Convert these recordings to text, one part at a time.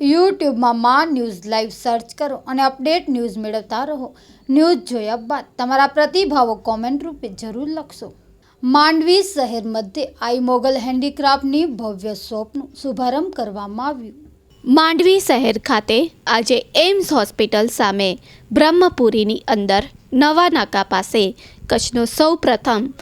યુટ્યુબમાં માં news live search કરો અને અપડેટ ન્યૂઝ મેળવતા રહો. ન્યૂઝ જોયા બાદ તમારા પ્રતિભાવો કોમેન્ટ રૂપે જરૂર લખશો. માંડવી શહેર મધ્યે આઈ મોગલ હેન્ડીક્રાફ્ટની ભવ્ય શોપનું શુભારંભ કરવામાં આવ્યું. માંડવી શહેર ખાતે આજે એમ્સ હોસ્પિટલ સામે બ્રહ્મપુરીની અંદર નવા નાકા પાસે કચ્છનો સૌ પ્રથમ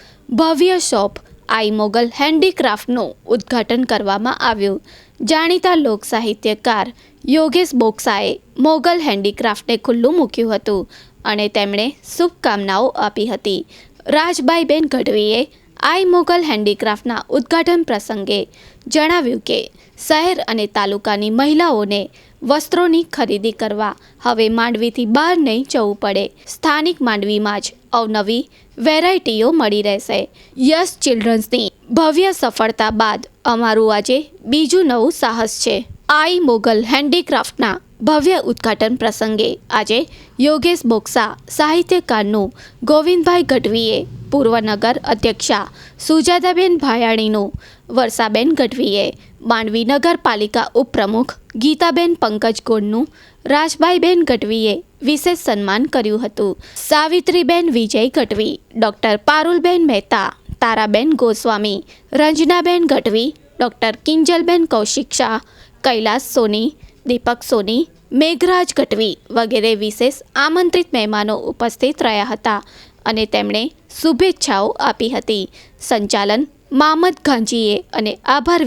ભવ્ય શોપ આઈ મોગલ હેન્ડીક્રાફ્ટનું ઉદ્ઘાટન કરવામાં આવ્યું. જાણીતા લોક સાહિત્યકાર યોગેશ બોક્સાએ મોગલ હેન્ડીક્રાફ્ટને ખુલ્લું મૂક્યું હતું અને તેમણે શુભકામનાઓ આપી હતી. રાજભાઈબેન ગઢવીએ આઈ મોગલ હેન્ડીક્રાફ્ટના ઉદ્ઘાટન પ્રસંગે જણાવ્યું કે, શહેર અને તાલુકાની મહિલાઓને વસ્ત્રોની ખરીદી કરવા હવે માંડવીથી બહાર નહીં જવું પડે. સ્થાનિક માંડવીમાં જ અવનવી વેરાયટીઓ મળી રહેશે. યસ ચિલ્ડ્રન્સની ભવ્ય સફળતા બાદ અમારું આજે બીજું નવું સાહસ છે. આઈ મોગલ હેન્ડીક્રાફ્ટના ભવ્ય ઉદ્ઘાટન પ્રસંગે આજે યોગેશ બોક્સા સાહિત્યકારનું ગોવિંદભાઈ ગઢવીએ પૂર્વનગર અધ્યક્ષા સુજાતાબેન ભાયાણીનું, વર્ષાબેન ગઢવીએ માંડવી નગરપાલિકા ઉપપ્રમુખ ગીતાબેન પંકજ ગોળનું રાજભાઈબેન ગઢવીએ વિશેષ સન્માન કર્યું હતું. સાવિત્રીબેન વિજય ગઢવી, ડૉક્ટર પારુલબેન મહેતા તારાબેન ગોસ્વામી, રંજનાબેન ગઢવી, ડૉક્ટર કિંજલબેન કૌશિક શાહ, કૈલાસ સોની, દીપક સોની, મેઘરાજ ગઢવી વગેરે વિશેષ આમંત્રિત મહેમાનો ઉપસ્થિત રહ્યા હતા અને તેમણે શુભેચ્છાઓ આપી હતી. સંચાલન મામદ ગાંધીએ અને આભાર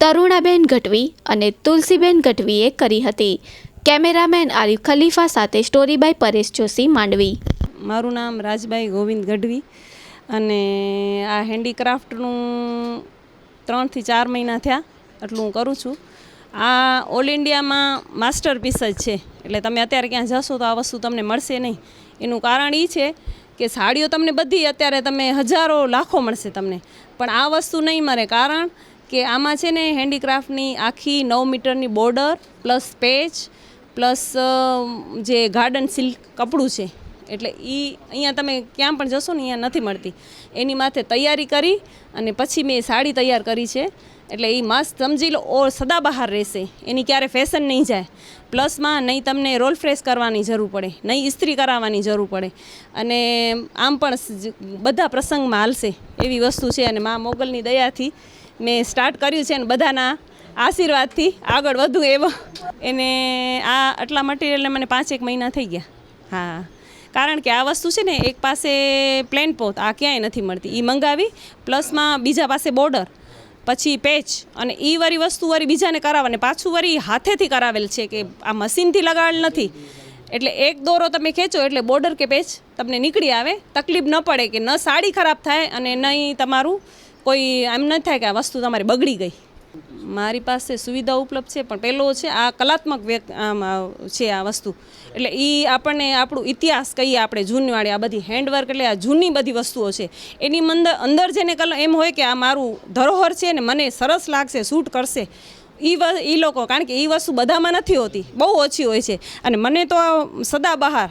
તરુણાબેન ગઢવી અને તુલસીબેન ગઢવીએ કરી હતી. કેમેરામેન આરિફ ખલીફા સાથે સ્ટોરી બાય પરેશ જોશી માંડવી. મારું નામ રાજભાઈ ગોવિંદ ગઢવી. અને આ હેન્ડીક્રાફ્ટનું ત્રણથી ચાર મહિના થયા એટલું હું કરું છું. આ ઓલ ઇન્ડિયામાં માસ્ટરપીસ જ છે. એટલે તમે અત્યારે ક્યાં જશો તો આ વસ્તુ તમને મળશે નહીં. એનું કારણ એ છે કે સાડીઓ તમને બધી અત્યારે તમે હજારો લાખો મળશે તમને. પણ આ વસ્તુ નહીં મળે કારણ કે આમાં છે ને હેન્ડીક્રાફ્ટની આખી નવ મીટરની બોર્ડર પ્લસ પેચ પ્લસ જે ગાર્ડન સિલ્ક કપડું છે એટલે એ અહીંયા તમે ક્યાં પણ જશો ને અહીંયા નથી મળતી. એની માથે તૈયારી કરી અને પછી મેં સાડી તૈયાર કરી છે. એટલે એ મસ્ત સમજી લો ઓ સદાબહાર રહેશે. એની ક્યારે ફેશન નહીં જાય. પ્લસમાં નહીં તમને રોલ ફ્રેશ કરવાની જરૂર પડે, નહીં ઇસ્ત્રી કરાવવાની જરૂર પડે. અને આમ પણ બધા પ્રસંગમાં હાલશે એવી વસ્તુ છે અને મા મોગલની દયાથી મેં સ્ટાર્ટ કર્યું છે અને બધાના આશીર્વાદથી આગળ વધુ એવો. એને આ આટલા મટીરિયલને મને પાંચેક મહિના થઈ ગયા. હા. કારણ કે આ વસ્તુ છે ને એક પાસે પ્લેન પોત, આ ક્યાંય નથી મળતી. એ મંગાવી, પ્લસમાં બીજા પાસે બોર્ડર પછી પેચ અને એ વાળી વસ્તુ વાળી બીજાને કરાવવાને પાછું વળી હાથેથી કરાવેલ છે કે આ મશીનથી લગાવેલ નથી. એટલે એક દોરો તમે ખેંચો એટલે બોર્ડર કે પેચ તમને નીકળી આવે. તકલીફ ન પડે કે ન સાડી ખરાબ થાય અને નહીં તમારું કોઈ, એમ ન થાય કે આ વસ્તુ તમારી બગડી ગઈ. મારી પાસે સુવિધા ઉપલબ્ધ છે, પણ પહેલો છે, આ કલાત્મક વ્યક્ત, આમ છે આ વસ્તુ. એટલે એ આપણને આપણું ઇતિહાસ કહીએ આપણે જૂનવાળી આ બધી હેન્ડવર્ક એટલે આ જૂની બધી વસ્તુઓ છે. એની અંદર અંદર જેને કલ, એમ હોય કે આ મારું ધરોહર છે ને મને સરસ લાગશે શૂટ કરશે. એ એ લોકો, કારણ કે એ વસ્તુ બધામાં નથી હોતી, બહુ ઓછી હોય છે. અને મને તો સદાબહાર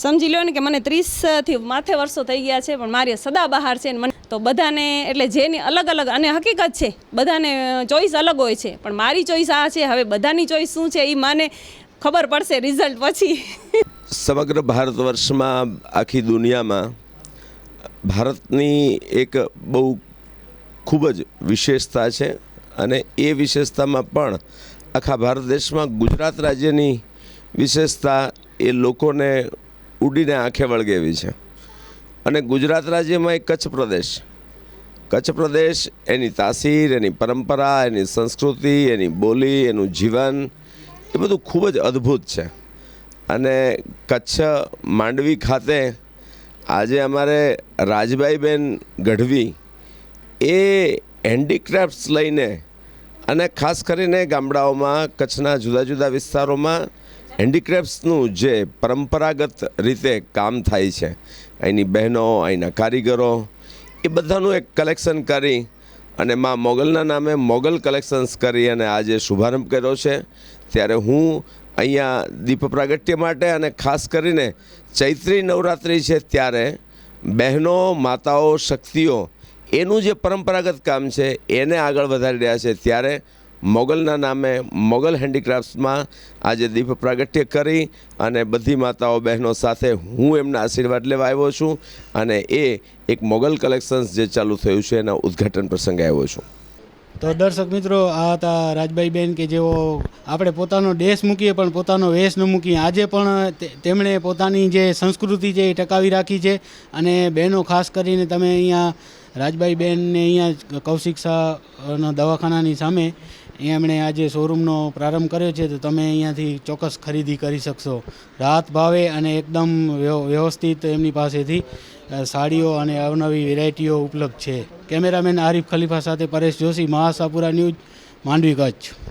સમજી લો ને કે મને ત્રીસથી માથે વર્ષો થઈ ગયા છે, પણ મારી સદાબહાર છે ને મને તો બધાને એટલે જેની અલગ અલગ, અને હકીકત છે, બધાને ચોઈસ અલગ હોય છે, પણ મારી ચોઈસ આ છે, હવે બધાની ચોઈસ શું છે એ મને ખબર પડશે રિઝલ્ટ પછી. સમગ્ર ભારત વર્ષમાં, આખી દુનિયામાં, ભારતની એક બહુ ખૂબ જ વિશેષતા છે, અને એ વિશેષતામાં પણ આખા ભારત દેશમાં ગુજરાત રાજ્યની વિશેષતા એ લોકોને ઉડીને આંખે વળગે એવી છે. અને ગુજરાત રાજ્યમાં એક કચ્છ પ્રદેશ. કચ્છ પ્રદેશ એની તાસીર, એની પરંપરા, એની સંસ્કૃતિ, એની બોલી, એનું જીવન, એ બધું ખૂબ જ અદ્ભુત છે. અને કચ્છ માંડવી ખાતે આજે અમારે રાજભાઈબેન ગઢવી એ હેન્ડીક્રાફ્ટ્સ લઈને અને ખાસ કરીને ગામડાઓમાં કચ્છના જુદા જુદા વિસ્તારોમાં હેન્ડીક્રાફ્ટ્સનું જે પરંપરાગત રીતે કામ થાય છે, અહીંની બહેનો, અહીંના કારીગરો, એ બધાનું એક કલેક્શન કરી અને માં મોગલના નામે મોગલ કલેક્શન્સ કરી અને આજે શુભારંભ કર્યો છે. ત્યારે હું અહીંયા દીપ પ્રાગટ્ય માટે અને ખાસ કરીને ચૈત્રી નવરાત્રિ છે ત્યારે બહેનો, માતાઓ, શક્તિઓ, એનું જે પરંપરાગત કામ છે, એને આગળ વધારી રહ્યા છે. ત્યારે મોગલના નામે મોગલ હેન્ડીક્રાફ્ટ્સમાં આજે દીપ પ્રાગટ્ય કરી અને બધી માતાઓ બહેનો સાથે હું એમના આશીર્વાદ લેવા આવ્યો છું અને એ એક મોગલ કલેક્શન્સ જે ચાલુ થયું છે એના ઉદ્ઘાટન પ્રસંગે આવ્યો છું. તો દર્શક મિત્રો, આ હતા રાજભાઈ બેન કે જેઓ આપણે પોતાનો દેશ મૂકીએ પણ પોતાનો વેશ ન મૂકીએ. આજે પણ તેમણે પોતાની જે સંસ્કૃતિ છે એ ટકાવી રાખી છે અને બહેનો ખાસ કરીને તમે અહીંયા રાજભાઈ બેનને અહીંયા કૌશિક શાહના દવાખાનાની સામે એમણે આજે શોરૂમનો પ્રારંભ કર્યો છે, તો તમે અહીંયાથી ચોક્કસ ખરીદી કરી શકશો. રાહત ભાવે અને એકદમ વ્યવ- વ્યવસ્થિત એમની પાસેથી સાડીઓ અને અવનવી વેરાયટીઓ ઉપલબ્ધ છે. કેમેરામેન આરિફ ખલીફા સાથે પરેશ જોશી, મહાસાપુરા ન્યૂઝ, માંડવી કચ્છ.